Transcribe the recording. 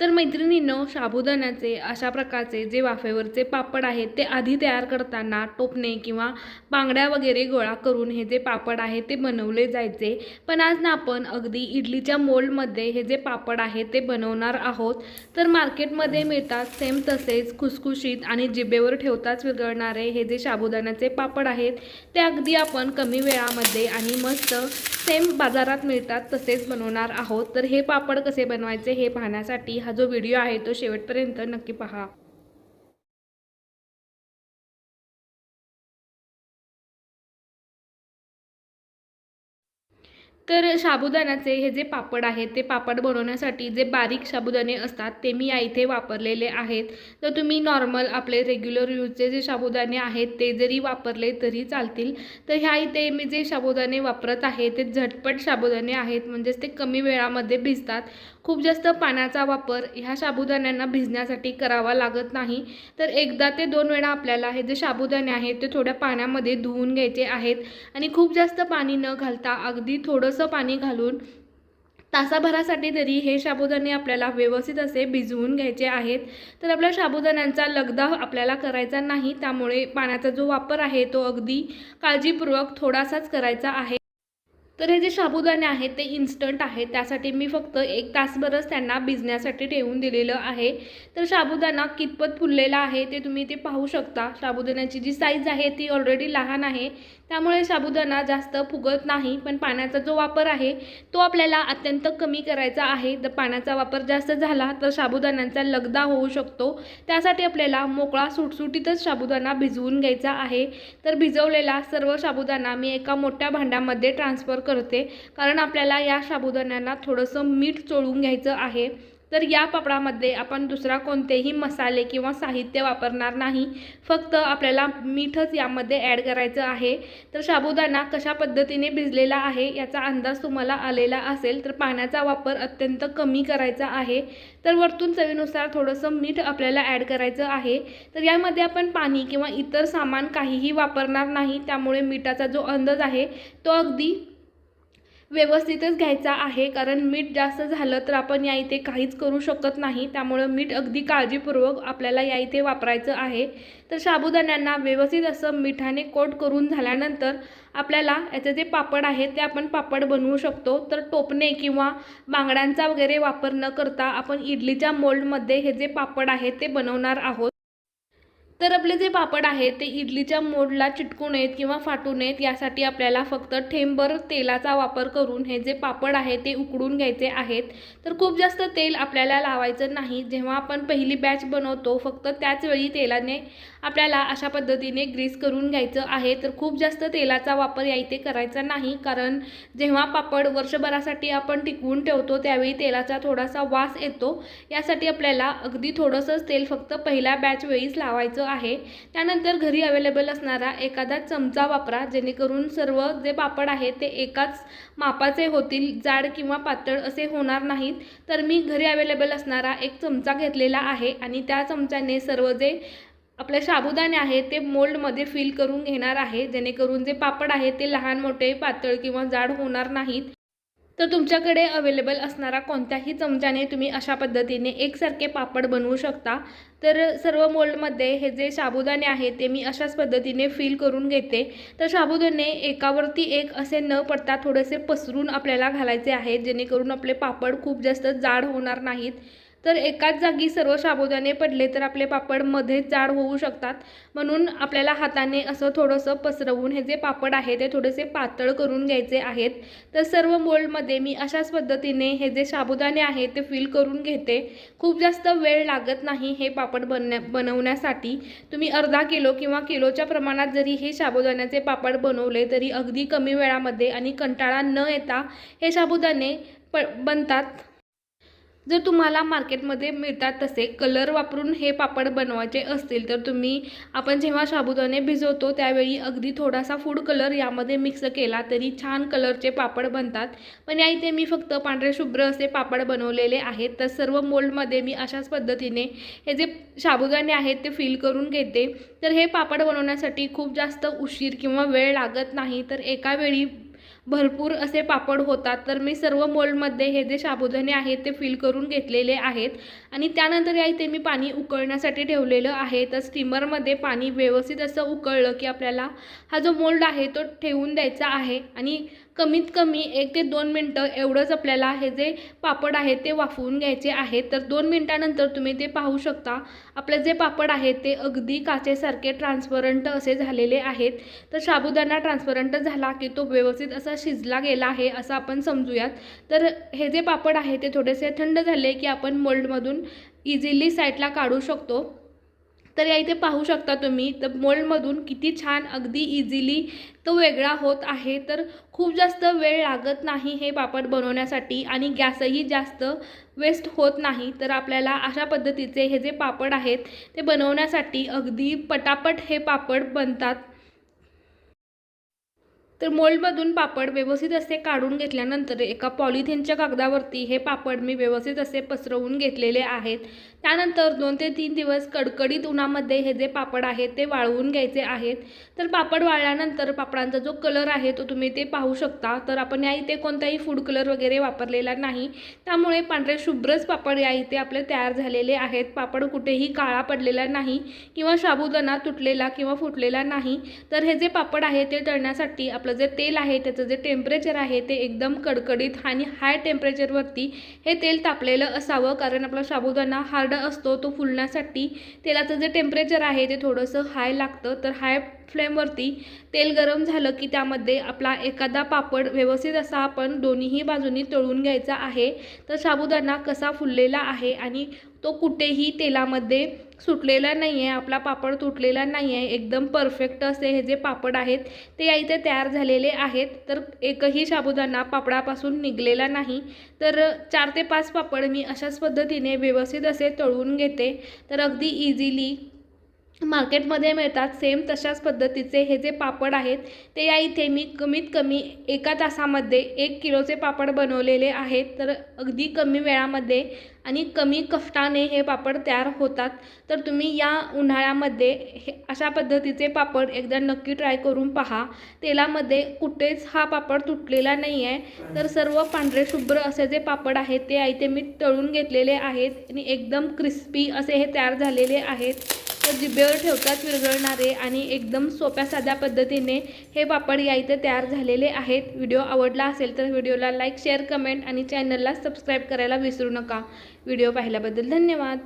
तर मैत्रिणींनो साबुदाण्याचे अशा प्रकारचे जे वाफेवरचे पापड आहेत ते आधी तयार करताना टोपणे किंवा बांगड्या वगैरे गोळा करून हे जे पापड आहे ते बनवले जायचे. पण आज ना आपण अगदी इडलीच्या मोल्डमध्ये हे जे पापड आहे ते बनवणार आहोत. तर मार्केटमध्ये मिळतात सेम तसेच खुसखुशीत आणि जिभेवर ठेवताच विरघळणारे हे जे साबुदाण्याचे पापड आहेत ते अगदी आपण कमी वेळामध्ये आणि मस्त सेम बाजारात मिळतात तसेच बनवणार आहोत. तर हे पापड कसे बनवायचे हे पाहण्यासाठी हा जो व्हिडिओ आहे तो शेवटपर्यंत नक्की पहा. तर साबुदाण्याचे हे जे पापड आहेत ते पापड बनवण्यासाठी जे बारीक साबुदाणे असतात ते मी या इथे वापरलेले आहेत. तर तुम्ही नॉर्मल आपले रेग्युलर यूजचे जे साबुदाणे आहेत ते जरी वापरले तरी चालतील. तर ह्या इथे मी जे साबुदाणे वापरत आहे ते झटपट साबुदाणे आहेत म्हणजेच ते कमी वेळामध्ये भिजतात. खूप जास्त पाण्याचा वापर ह्या साबुदाण्यांना भिजण्यासाठी करावा लागत नाही. तर एकदा ते दोन वेळा आपल्याला हे जे साबुदाणे आहेत ते थोड्या पाण्यामध्ये धुवून घ्यायचे आहेत. आणि खूप जास्त पाणी न घालता अगदी थोडं थोडंसं पाणी घालून तासाभरासाठी तरी हे साबुदाणे आपल्याला व्यवस्थित असे भिजवून घ्यायचे आहेत. तर आपल्या साबुदाण्यांचा लगदा आपल्याला करायचा नाही त्यामुळे पाण्याचा जो वापर आहे तो अगदी काळजीपूर्वक थोडासाच करायचा आहे. तर हे जे साबुदाणे आहेत ते इन्स्टंट आहे त्यासाठी मी फक्त एक तासभरच त्यांना भिजण्यासाठी ठेवून दिलेलं आहे. तर साबुदाणा कितपत फुललेला आहे ते तुम्ही ते पाहू शकता. साबुदाण्याची जी साईज आहे ती ऑलरेडी लहान आहे. त्यामुळे साबुदाणा जास्त फुगत नाही. पण पाण्याचा जो वापर आहे तो आपल्याला अत्यंत कमी करायचा आहे. जर पाण्याचा वापर जास्त झाला तर साबुदाण्यांचा लगदा होऊ शकतो. त्यासाठी आपल्याला मोकळा सुटसुटीतच साबुदाणा भिजवून घ्यायचा आहे. तर भिजवलेला सर्व साबुदाणा मी एका मोठ्या भांड्यामध्ये ट्रान्सफर करते. कारण आपल्याला या साबुदाण्याला थोडंसं मीठ चोळून घ्यायचं आहे. तर या पापडामध्ये आपण दुसरा कोणतेही मसाले किंवा साहित्य वापरणार नाही. फक्त आपल्याला मीठच यामध्ये ॲड करायचं आहे. तर साबुदाणा कशा पद्धतीने भिजलेला आहे याचा अंदाज तुम्हाला आलेला असेल तर पाण्याचा वापर अत्यंत कमी करायचा आहे. तर वरतून चवीनुसार थोडंसं मीठ आपल्याला ॲड करायचं आहे. तर यामध्ये आपण पाणी किंवा इतर सामान काहीही वापरणार नाही. त्यामुळे मिठाचा जो अंदाज आहे तो अगदी व्यवस्थितच घ्यायचा आहे. कारण मीठ जास्त झालं तर आपण या इथे काहीच करू शकत नाही. त्यामुळं मीठ अगदी काळजीपूर्वक आपल्याला या इथे वापरायचं आहे. तर साबुदाण्यांना व्यवस्थित असं मिठाने कोट करून झाल्यानंतर आपल्याला याचे जे पापड आहे ते आपण पापड बनवू शकतो. तर टोपणे किंवा बांगड्यांचा वगैरे वापर न करता आपण इडलीच्या मोल्डमध्ये हे जे पापड आहेत ते बनवणार आहोत. तर आपले जे पापड आहेत ते इडलीच्या मोडला चिटकू नयेत किंवा फाटू नयेत यासाठी आपल्याला फक्त ठेंबर तेलाचा वापर करून हे जे पापड आहे ते उकडून घ्यायचे आहेत. तर खूप जास्त तेल आपल्याला लावायचं नाही. जेव्हा आपण पहिली बॅच बनवतो फक्त त्याच वेळी तेलाने आपल्याला अशा पद्धतीने ग्रीस करून घ्यायचं आहे. तर खूप जास्त तेलाचा वापर या इथे करायचा नाही. कारण जेव्हा पापड वर्षभरासाठी आपण टिकवून ठेवतो त्यावेळी तेलाचा थोडासा वास येतो. यासाठी आपल्याला अगदी थोडंसंच तेल फक्त पहिल्या बॅच वेळीच लावायचं आहे. त्यानंतर घरी अवेलेबल असणारा एखादा चमचा वापरा जेणेकरून सर्व जे पापड आहे ते एकाच मापाचे होतील जाड किंवा पातळ असे होणार नाहीत. तर मी घरी अवेलेबल असणारा एक चमचा घेतलेला आहे आणि त्या चमच्याने सर्व जे आपले साबुदाणे आहेत ते मोल्डमध्ये फिल करून घेणार आहे जेणेकरून जे पापड आहे ते लहान मोठे पातळ किंवा जाड होणार नाहीत. तर तुमच्याकडे अवेलेबल असणारा कोणत्याही चमच्याने तुम्ही अशा पद्धतीने एकसारखे पापड बनवू शकता. तर सर्व मोल्डमध्ये हे जे साबुदाणे आहेत ते मी अशाच पद्धतीने फिल करून घेते. तर साबुदाणे एकावरती एक असे न पडता थोडेसे पसरून आपल्याला घालायचे आहेत जेणेकरून आपले पापड खूप जास्त जाड होणार नाहीत. तर एकाच जागी सर्व साबुदाणे पडले तर आपले पापड मध्येच जाड होऊ शकतात. म्हणून आपल्याला हाताने असं थोडंसं पसरवून हे जे पापड आहे ते थोडेसे पातळ करून घ्यायचे आहेत. तर सर्व मोल्डमध्ये मी अशाच पद्धतीने हे जे साबुदाणे आहे ते फिल करून घेते. खूप जास्त वेळ लागत नाही हे पापड बनण्या बनवण्यासाठी. तुम्ही अर्धा किलो किंवा किलोच्या प्रमाणात जरी हे साबुदाण्याचे पापड बनवले तरी अगदी कमी वेळामध्ये आणि कंटाळा न येता हे साबुदाणे प बनतात. जर तुम्हाला मार्केटमध्ये मिळतात तसे कलर वापरून हे पापड बनवायचे असतील तर तुम्ही आपण जेव्हा साबुदाणे भिजवतो त्यावेळी अगदी थोडासा फूड कलर यामध्ये मिक्स केला तरी छान कलरचे पापड बनतात. पण या इथे मी फक्त पांढरे शुभ्र असे पापड बनवलेले आहेत. तर सर्व मोल्डमध्ये मी अशाच पद्धतीने हे जे साबुदाणे आहेत ते फिल करून घेते. तर हे पापड बनवण्यासाठी खूप जास्त उशीर किंवा वेळ लागत नाही. तर एका वेळी भरपूर असे पापड होतात. तर मी सर्व मोल्डमध्ये हे जे साबुदाणे आहेत ते फिल करून घेतलेले आहेत. आणि त्यानंतर या इथे मी पाणी उकळण्यासाठी ठेवलेलं आहे. तर स्टीमरमध्ये पाणी व्यवस्थित असं उकळलं की आपल्याला हा जो मोल्ड आहे तो ठेवून द्यायचा आहे. आणि कमीत कमी एक ते दोन मिनटं एवढंच आपल्याला हे जे पापड आहे ते वाफवून घ्यायचे आहेत. तर दोन मिनटानंतर तुम्ही ते पाहू शकता. आपलं जे पापड आहे ते अगदी काचेसारखे ट्रान्सपरंट असे झालेले आहेत. तर साबुदाणा ट्रान्सपरंट झाला की तो व्यवस्थित असा शिजला गेला आहे असं आपण समजूयात. तर हे जे पापड आहे ते थोडेसे थंड झाले की आपण मोल्डमधून इझिली साईडला काढू शकतो. तर या इथे पाहू शकता तुम्ही तर मोल्डमधून किती छान अगदी इझिली तो वेगळा होत आहे. तर खूप जास्त वेळ लागत नाही हे पापड बनवण्यासाठी आणि गॅसही जास्त वेस्ट होत नाही. तर आपल्याला अशा पद्धतीचे हे जे पापड आहेत ते बनवण्यासाठी अगदी पटापट हे पापड बनतात. तर मोल्डमधून पापड व्यवस्थित असे काढून घेतल्यानंतर एका पॉलिथिनच्या कागदावरती हे पापड मी व्यवस्थित असे पसरवून घेतलेले आहेत. त्यानंतर दोन ते तीन दिवस कडकडीत उन्हामध्ये हे जे पापड आहेत ते वाळवून घ्यायचे आहेत. तर पापड वाळल्यानंतर पापडांचा जो कलर आहे तो तुम्ही ते पाहू शकता. तर आपण या इथे कोणताही फूड कलर वगैरे वापरलेला नाही. त्यामुळे पांढरे शुभ्रच पापड या इथे आपले तयार झालेले आहेत. पापड कुठेही काळा पडलेला नाही किंवा साबुदाणा तुटलेला किंवा फुटलेला नाही. तर हे जे पापड आहे ते तळण्यासाठी आपलं जे तेल आहे त्याचं जे टेम्परेचर आहे ते एकदम कडकडीत आणि हाय टेम्परेचरवरती हे तेल तापलेलं असावं. कारण आपला साबुदाणा हार्ड असतो तो फुलण्यासाठी तेलाचं जे टेम्परेचर आहे ते थोडंसं हाय लागतं. तर हाय फ्लेमवरती तेल गरम झालं की त्यामध्ये आपला एखादा पापड व्यवस्थित असा आपण दोन्हीही बाजूनी तळून घ्यायचा आहे. तर साबुदाणा कसा फुललेला आहे आणि तो कुठेही तेलामध्ये सुटलेला नाही आहे आपला पापड तुटलेला नाही आहे एकदम परफेक्ट असे हे जे पापड आहेत ते या इथे तयार झालेले आहेत. तर एकही साबुदाणा पापडापासून निघलेला नाही. तर चार ते पाच पापड मी अशाच पद्धतीने व्यवस्थित असे तळून घेते. तर अगदी इझिली मार्केटमध्ये मिळतात. सेम तशाच पद्धतीचे हे जे पापड आहेत ते या इथे मी कमीत कमी एका तासामध्ये एक किलोचे पापड बनवलेले आहेत. तर अगदी कमी वेळामध्ये आणि कमी कष्टाने हे पापड तयार होतात. तर तुम्ही या उन्हाळ्यामध्ये हे अशा पद्धतीचे पापड एकदा नक्की ट्राय करून पहा. तेलामध्ये कुठेच हा पापड तुटलेला नाही आहे तर सर्व पांढरे शुभ्र असे जे पापड आहेत ते इथे मी तळून घेतलेले आहेत आणि एकदम क्रिस्पी असे हे तयार झालेले आहेत. तर जिभेवर ठेवतात विरघळणारे आणि एकदम सोप्या साध्या पद्धतीने हे पापड या इथे तयार झालेले आहेत. व्हिडिओ आवडला असेल तर व्हिडिओला लाईक शेअर कमेंट आणि चॅनलला सबस्क्राईब करायला विसरू नका. व्हिडिओ पाहिल्याबद्दल धन्यवाद.